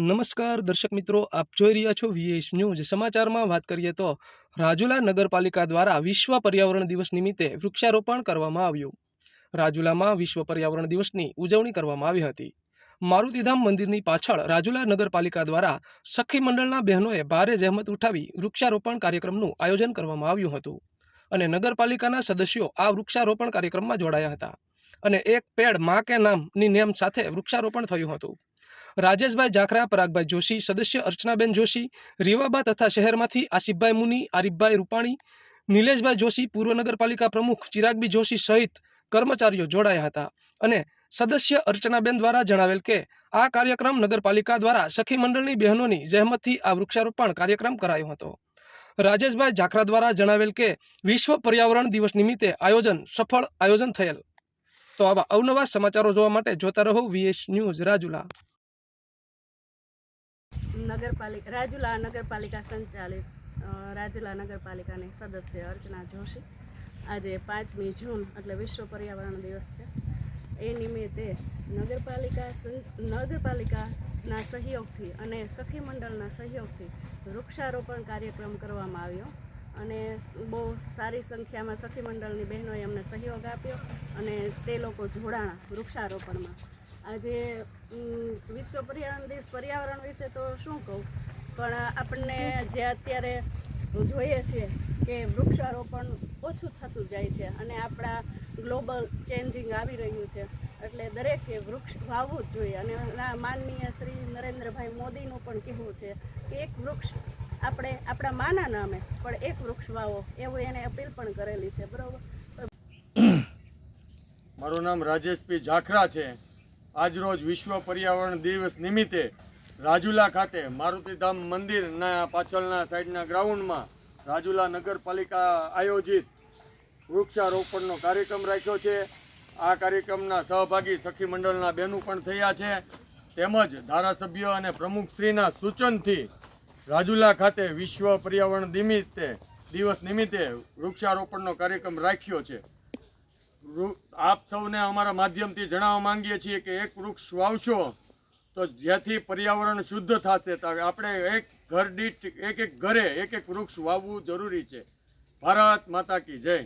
નમસ્કાર દર્શક મિત્રો, આપ જોઈ રહ્યા છો વીએસ ન્યૂઝ સમાચારમાં વાત કરીએ તો રાજુલા નગરપાલિકા દ્વારા વિશ્વ પર્યાવરણ દિવસ નિમિત્તે વૃક્ષારોપણ કરવામાં આવ્યું. રાજુલામાં વિશ્વ પર્યાવરણ દિવસની ઉજવણી કરવામાં આવી હતી. મારુતિધામ મંદિરની પાછળ રાજુલા નગરપાલિકા દ્વારા સખી મંડળના બહેનોએ ભારે જહેમત ઉઠાવી વૃક્ષારોપણ કાર્યક્રમનું આયોજન કરવામાં આવ્યું હતું અને નગરપાલિકાના સદસ્યો આ વૃક્ષારોપણ કાર્યક્રમમાં જોડાયા હતા અને એક પેડ મા કે નામની નેમ સાથે વૃક્ષારોપણ થયું હતું. રાજેશભાઈ જાખરા, પરાગભાઈ જોશી, સદસ્ય અર્ચનાબેન જોશી, રીવાબા તથા શહેરમાંથી આસિફભાઈ મુની, આરીફભાઈ રૂપાણી, નિલેશભાઈ જોશી, પૂર્વ નગરપાલિકા પ્રમુખ ચિરાગબી જોશી સહિત કર્મચારીઓ જોડાયા હતા અને સદસ્ય અર્ચનાબેન દ્વારા જણાવેલ કે, આ કાર્યક્રમ નગરપાલિકા દ્વારા સખી મંડળની બહેનોની જહેમતથી આ વૃક્ષારોપણ કાર્યક્રમ કરાયો હતો. રાજેશભાઈ જાખરા દ્વારા જણાવેલ કે, વિશ્વ પર્યાવરણ દિવસ નિમિત્તે આયોજન, સફળ આયોજન થયેલ. તો આવા અવનવા સમાચારો જોવા માટે જોતા રહો વીએસ ન્યૂઝ રાજુલા. નગરપાલિકા, રાજુલા નગરપાલિકા સંચાલિત રાજુલા નગરપાલિકાની સદસ્ય અર્ચના જોશી. આજે પાંચમી જૂન, એટલે વિશ્વ પર્યાવરણ દિવસ છે. એ નિમિત્તે નગરપાલિકા નગરપાલિકાના સહયોગથી અને સખી મંડળના સહયોગથી વૃક્ષારોપણ કાર્યક્રમ કરવામાં આવ્યો. અને બહુ સારી સંખ્યામાં સખી મંડળની બહેનોએ અમને સહયોગ આપ્યો અને તે લોકો જોડાણા વૃક્ષારોપણમાં. આજે વિશ્વ પર્યાવરણ દિવસ, પર્યાવરણ વિશે તો શું કહું? પણ આપણને જે અત્યારે જોઈએ છીએ કે વૃક્ષારોપણ ઓછું થતું જાય છે અને આપણા ગ્લોબલ ચેન્જિંગ આવી રહ્યું છે. એટલે દરેકે વૃક્ષ વાવવું જ જોઈએ અને માનનીય શ્રી નરેન્દ્રભાઈ મોદીનું પણ કહેવું છે કે એક વૃક્ષ આપણે, આપણા માના નામે, પણ એક વૃક્ષ વાવો, એવું એને અપીલ પણ કરેલી છે. બરાબર? મારું નામ રાજેશભાઈ જાખરા છે. આજરોજ વિશ્વ પર્યાવરણ દિવસ નિમિત્તે રાજુલા ખાતે મારુતિધામ મંદિરના પાછળના સાઈડના ગ્રાઉન્ડમાં રાજુલા નગરપાલિકા આયોજિત વૃક્ષારોપણનો કાર્યક્રમ રાખ્યો છે. આ કાર્યક્રમના સહભાગી સખી મંડળના બહેનો પણ થયા છે. તેમજ ધારાસભ્ય અને પ્રમુખશ્રીના સૂચનથી રાજુલા ખાતે વિશ્વ પર્યાવરણ નિમિત્તે દિવસ નિમિત્તે વૃક્ષારોપણનો કાર્યક્રમ રાખ્યો છે. આપ સૌને અમારા માધ્યમથી જણાવવા માંગીએ છીએ કે એક વૃક્ષ વાવશો તો જેથી પર્યાવરણ શુદ્ધ થશે આપણે એક ઘર દીઠ, એક એક ઘરે એક એક વૃક્ષ વાવવું જરૂરી છે. ભારત માતા કી જય.